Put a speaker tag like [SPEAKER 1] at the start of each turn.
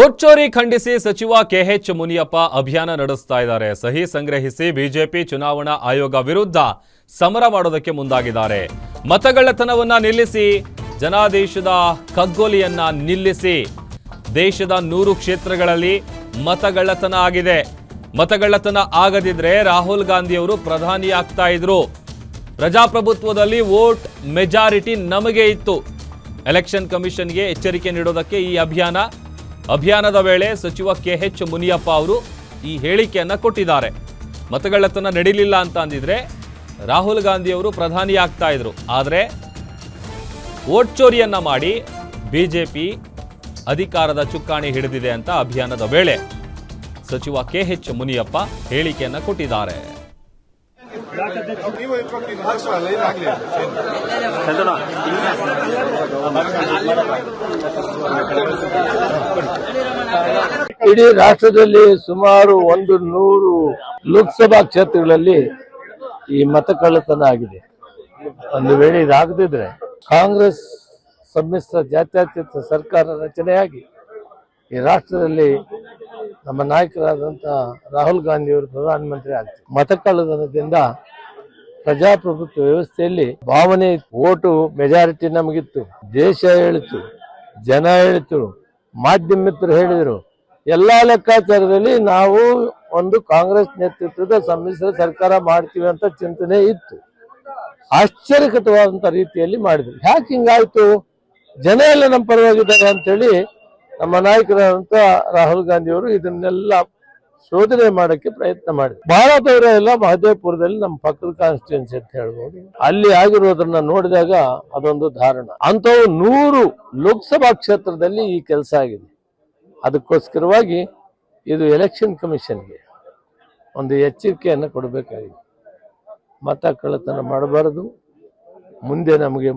[SPEAKER 1] Vote ಖಂಡಿಸಿ ಸಚಿವ K H Muniyappa ಅಭಿಯಾನ ನಡೆಸ್ತಾ ಇದ್ದಾರೆ. ಸಹಿ ಸಂಗ್ರಹಿಸಿ ಬಿಜೆಪಿ ಚುನಾವಣಾ ಆಯೋಗ ವಿರುದ್ಧ ಸಮರ ಮಾಡೋದಕ್ಕೆ ಮುಂದಾಗಿದ್ದಾರೆ. ಮತಗಳ್ಳತನವನ್ನ ನಿಲ್ಲಿಸಿ, ಜನಾದೇಶದ ಕಗ್ಗೊಲಿಯನ್ನ ನಿಲ್ಲಿಸಿ. ದೇಶದ ನೂರು ಕ್ಷೇತ್ರಗಳಲ್ಲಿ ಮತಗಳ್ಳತನ ಆಗಿದೆ. ಮತಗಳ್ಳತನ ಆಗದಿದ್ರೆ ರಾಹುಲ್ ಗಾಂಧಿಯವರು ಪ್ರಧಾನಿ ಆಗ್ತಾ ಇದ್ರು. ಪ್ರಜಾಪ್ರಭುತ್ವದಲ್ಲಿ ವೋಟ್ ಮೆಜಾರಿಟಿ ನಮಗೆ ಇತ್ತು. ಎಲೆಕ್ಷನ್ ಕಮಿಷನ್ಗೆ ಎಚ್ಚರಿಕೆ ನೀಡೋದಕ್ಕೆ ಈ ಅಭಿಯಾನ ಅಭಿಯಾನದ ವೇಳೆ ಸಚಿವ ಕೆ ಎಚ್ ಮುನಿಯಪ್ಪ ಅವರು ಈ ಹೇಳಿಕೆಯನ್ನ ಕೊಟ್ಟಿದ್ದಾರೆ. ಮತಗಳತನ ನಡೀಲಿಲ್ಲ ಅಂತ ಅಂದಿದ್ರೆ ರಾಹುಲ್ ಗಾಂಧಿ ಅವರು ಪ್ರಧಾನಿ ಆಗ್ತಾ ಇದ್ರು. ಆದರೆ ಓಟ್ ಚೋರಿಯನ್ನ ಮಾಡಿ ಬಿಜೆಪಿ ಅಧಿಕಾರದ ಚುಕ್ಕಾಣಿ ಹಿಡಿದಿದೆ ಅಂತ ಅಭಿಯಾನದ ವೇಳೆ ಸಚಿವ ಕೆ ಎಚ್ ಮುನಿಯಪ್ಪ ಹೇಳಿಕೆಯನ್ನ ಕೊಟ್ಟಿದ್ದಾರೆ.
[SPEAKER 2] ಇಡೀ ರಾಷ್ಟ್ರದಲ್ಲಿ ಸುಮಾರು ಒಂದು ನೂರು ಲೋಕಸಭಾ ಕ್ಷೇತ್ರಗಳಲ್ಲಿ ಈ ಮತ ಕಳ್ಳತನ ಆಗಿದೆ. ಒಂದು ವೇಳೆ ಇದಾಗದಿದ್ರೆ ಕಾಂಗ್ರೆಸ್ ಸಮ್ಮಿಶ್ರ ಜಾತ್ಯತೀತ ಸರ್ಕಾರ ರಚನೆಯಾಗಿ ಈ ರಾಷ್ಟ್ರದಲ್ಲಿ ನಮ್ಮ ನಾಯಕರಾದಂಥ ರಾಹುಲ್ ಗಾಂಧಿ ಅವರು ಪ್ರಧಾನಮಂತ್ರಿ ಆಗ್ತಾರೆ ಮತ ಕಳ್ಳತನದಿಂದ ಪ್ರಜಾಪ್ರಭುತ್ವ ವ್ಯವಸ್ಥೆಯಲ್ಲಿ ಭಾವನೆ ಓಟು ಮೆಜಾರಿಟಿ ನಮಗಿತ್ತು. ದೇಶ ಹೇಳಿತು, ಜನ ಹೇಳಿತು, ಮಾಧ್ಯಮ ಮಿತ್ರರು ಹೇಳಿದರು. ಎಲ್ಲಾ ಲೆಕ್ಕಾಚಾರದಲ್ಲಿ ನಾವು ಒಂದು ಕಾಂಗ್ರೆಸ್ ನೇತೃತ್ವದ ಸಮ್ಮಿಶ್ರ ಸರ್ಕಾರ ಮಾಡ್ತೀವಿ ಅಂತ ಚಿಂತನೆ ಇತ್ತು. ಆಶ್ಚರ್ಯಕರವಾದಂಥ ರೀತಿಯಲ್ಲಿ ಮಾಡಿದ್ರು. ಯಾಕೆ ಹಿಂಗಾಯ್ತು? ಜನ ಎಲ್ಲ ನಮ್ಮ ಪರವಾಗಿದ್ದಾರೆ ಅಂತೇಳಿ ನಮ್ಮ ನಾಯಕರಾದಂತ ರಾಹುಲ್ ಗಾಂಧಿಯವರು ಇದನ್ನೆಲ್ಲ ಶೋಧನೆ ಮಾಡಕ್ಕೆ ಪ್ರಯತ್ನ ಮಾಡಿ ಬಹಳ ದೂರ ಎಲ್ಲ ಮಹದೇವಪುರದಲ್ಲಿ ನಮ್ಮ ಪಕ್ಕದ ಕಾನ್ಸ್ಟಿಟ್ಯೂನ್ಸಿ ಅಂತ ಹೇಳ್ಬೋದು. ಅಲ್ಲಿ ಆಗಿರೋದನ್ನ ನೋಡಿದಾಗ ಅದೊಂದು ಧಾರಣ. ಅಂತವು ನೂರು ಲೋಕಸಭಾ ಕ್ಷೇತ್ರದಲ್ಲಿ ಈ ಕೆಲಸ ಆಗಿದೆ. ಅದಕ್ಕೋಸ್ಕರವಾಗಿ ಇದು ಎಲೆಕ್ಷನ್ ಕಮಿಷನ್ಗೆ ಒಂದು ಎಚ್ಚರಿಕೆಯನ್ನು ಕೊಡಬೇಕಾಗಿದೆ. ಮತ ಕಳ್ಳತನ ಮಾಡಬಾರದು. ಮುಂದೆ ನಮಗೆ